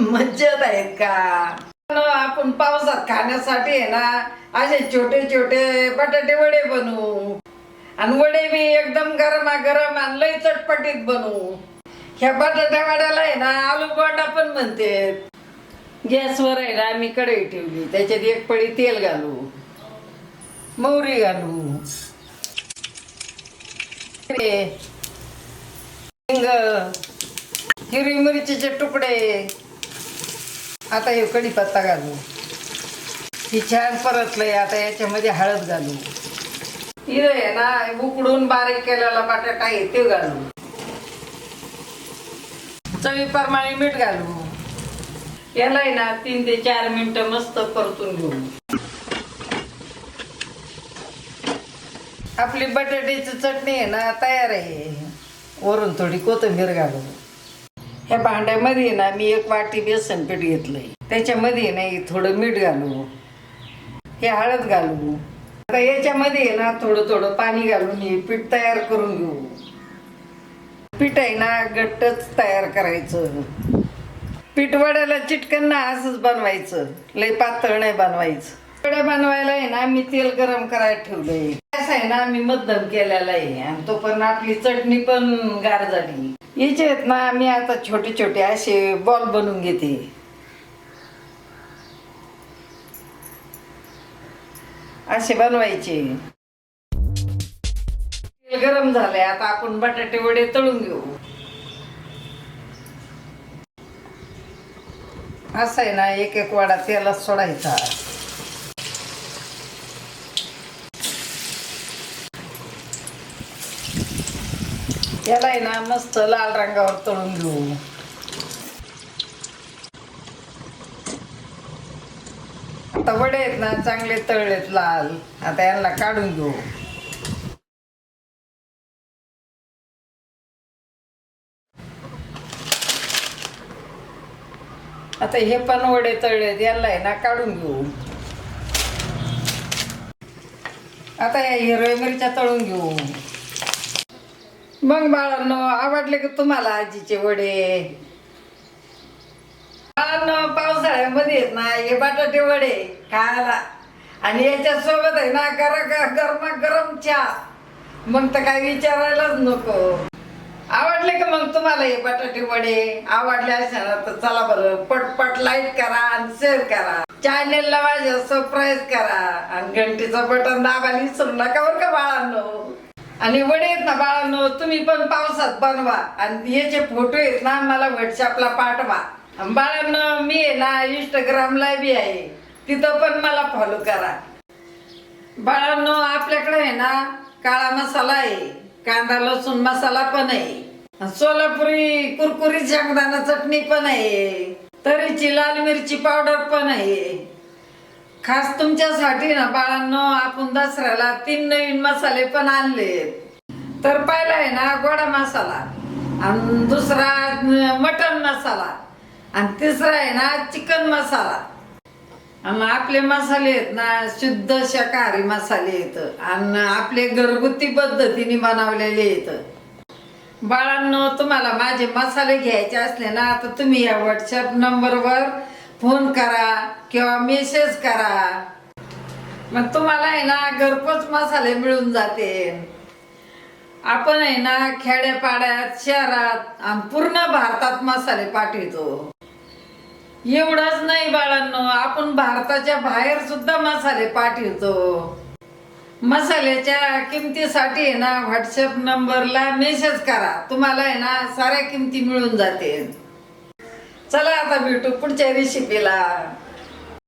मज्जत आहेत का? न, आपण पावसात खाण्यासाठी आहे ना असे छोटे छोटे बटाटे वडे बनवू. आणि वडे मी एकदम गरमा गरम आणि लय चटपटीत बनवू. ह्या बटाट्या वड्याला आहे ना आलू बोंडा पण म्हणते गॅसवर आहे ना मी कढई ठेवली. त्याच्यात एक पळी तेल घालू. मोहरी घालू. हे, हिंग. हिरवी मिरचीचे तुकडे. आता हे कढीपत्ता घालू. ही छान परतलंय आता याच्यामध्ये हळद घालू. हिरं आहे ना उकडून बारीक केलेला बटाटा आहे ते घालू. चवीप्रमाणे मीठ घालू. याला आहे ना तीन ते चार मिनटं मस्त परतून घेऊ. आपली बटाट्याची चटणी आहे ना तयार आहे. वरून थोडी कोथिंबीर घालू. ह्या भांड्यामध्ये ना मी एक वाटी बेसन पीठ घेतलंय. त्याच्यामध्ये नाही थोडं मीठ घालू. हे हळद घालू. आता याच्यामध्ये ना थोडं थोडं पाणी घालून हे पीठ तयार करून घेऊ. पीठ आहे ना घट्टच तयार करायचं. पीठ वड्याला चिटकन ना असंच बनवायचं. लय पातळ नाही बनवायचं. कडे बनवायला आहे ना मी तेल गरम करायला ठेवलंय. कसं आहे ना मी मध्यम केलेला आहे. आणि तो पण आपली चटणी पण गार झाली. याचे आहेत ना मी आता छोटे छोटे असे बॉल बनवून घेते. असे बनवायचे. तेल गरम झालंय आता आपण बटाटे वडे तळून घेऊ. असं आहे ना एक एक वडा तेलात सोडायचा. याला आहे ना मस्त लाल रंगावर तळून घेऊ. आता वडे आहेत ना चांगले तळलेत लाल. आता यांना काढून घेऊ. आता हे पण वडे तळलेत याला आहे ना काढून घेऊ. आता या हिरव्या मिरच्या तळून घेऊ. मग बाळांनो आवडले का तुम्हाला आजीचे वडे? बाळांनो पावसाळ्यामध्ये आहेत ना हे बटाटे वडे खायला. आणि याच्या सोबत आहे ना गरा गरमा गरम चहा? मग तर काय विचारायलाच नको. आवडले का मग तुम्हाला हे बटाटे वडे? आवडले असेल ना तर चला बरं पटपट लाईक करा आणि शेअर करा. चॅनेलला माझ्या सबस्क्राईब करा. आणि घंटीचं बटन दाबायला विसरू नका बरं का बाळांनो? आणि वडे आहेत ना बाळांनो तुम्ही पण पावसात बनवा. आणि याचे फोटो आहेत ना मला व्हॉट्सअपला पाठवा. बाळांनो मी आहे ना इंस्टाग्रामला बी आहे. तिथं पण मला फॉलो करा. बाळांनो आपल्याकडे आहे ना काळा मसाला आहे. कांदा लसूण मसाला पण आहे. सोलापुरी कुरकुरी शेंगदाणा चटणी पण आहे. तरीची लाल मिरची पावडर पण आहे. खास तुमच्यासाठी ना बाळांनो आपण दसऱ्याला तीन नवीन मसाले पण आणले तर पहिला आहे ना गोडा मसाला आणि दुसरा मटन मसाला आणि तिसरा आहे ना चिकन मसाला. आणि आपले मसाले आहेत ना शुद्ध शाकाहारी मसाले आहेत आणि आपले घरगुती पद्धतीने बनवलेले आहेत. बाळांनो तुम्हाला माझे मसाले घ्यायचे असले ना तर तुम्ही या व्हॉट्सअप नंबरवर फोन करा किंवा मेसेज करा. मग तुम्हाला आहे ना घरपोच मसाले मिळून जाते. आपण आहे ना खेड्यापाड्यात शहरात आणि पूर्ण भारतात मसाले पाठवतो. एवढंच नाही बाळांनो आपण भारताच्या बाहेर सुद्धा मसाले पाठवतो. मसाल्याच्या किमतीसाठी आहे ना व्हॉट्सअप नंबरला मेसेज करा. तुम्हाला आहे ना साऱ्या किमती मिळून जाते चला आता भेटू पुढच्या रेसिपीला.